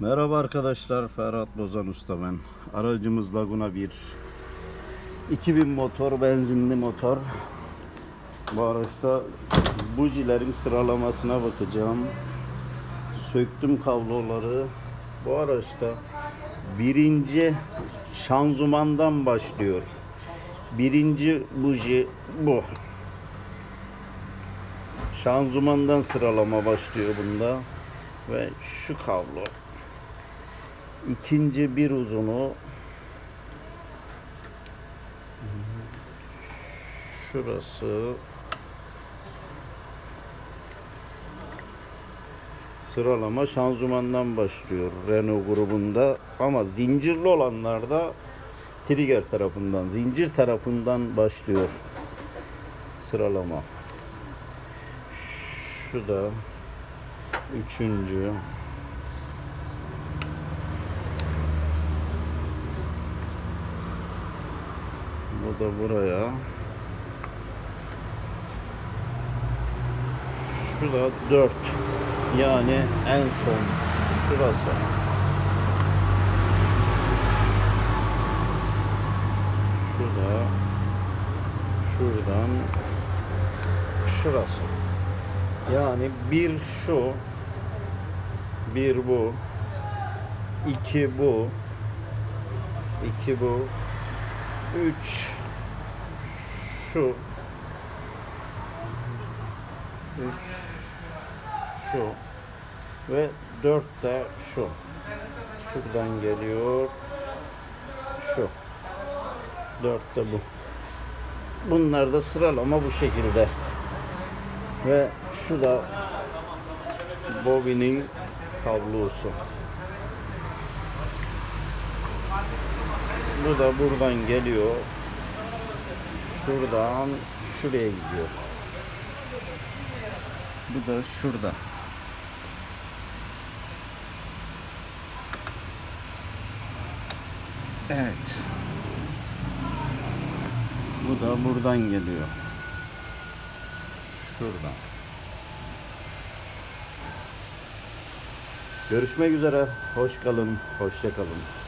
Merhaba arkadaşlar, Ferhat Bozan Usta ben. Aracımız Laguna 1. 2000 motor, benzinli motor. Bu araçta bujilerin sıralamasına bakacağım. Söktüm kabloları. Bu araçta birinci şanzumandan başlıyor. Birinci buji bu. Şanzumandan sıralama başlıyor bunda. Ve şu kablo. İkinci bir uzunu şurası sıralama şanzımandan başlıyor Renault grubunda. Ama zincirli olanlarda trigger tarafından zincir tarafından başlıyor sıralama. Şu da üçüncü Bu da buraya. Şu da 4. Yani en son şurası. Şurada şuradan şurası. Yani bir şu bir bu iki bu iki bu 3 şu. 3 şu. Ve 4 de şu. Şuradan geliyor. Şu. 4 de bu. Bunlar da sıralama bu şekilde. Ve şu da bobinin kablosu Bu da buradan geliyor. Şuradan şuraya gidiyor. Bu da şurada. Evet. Bu da buradan geliyor. Şuradan. Görüşmek üzere. Hoş kalın. Hoşça kalın.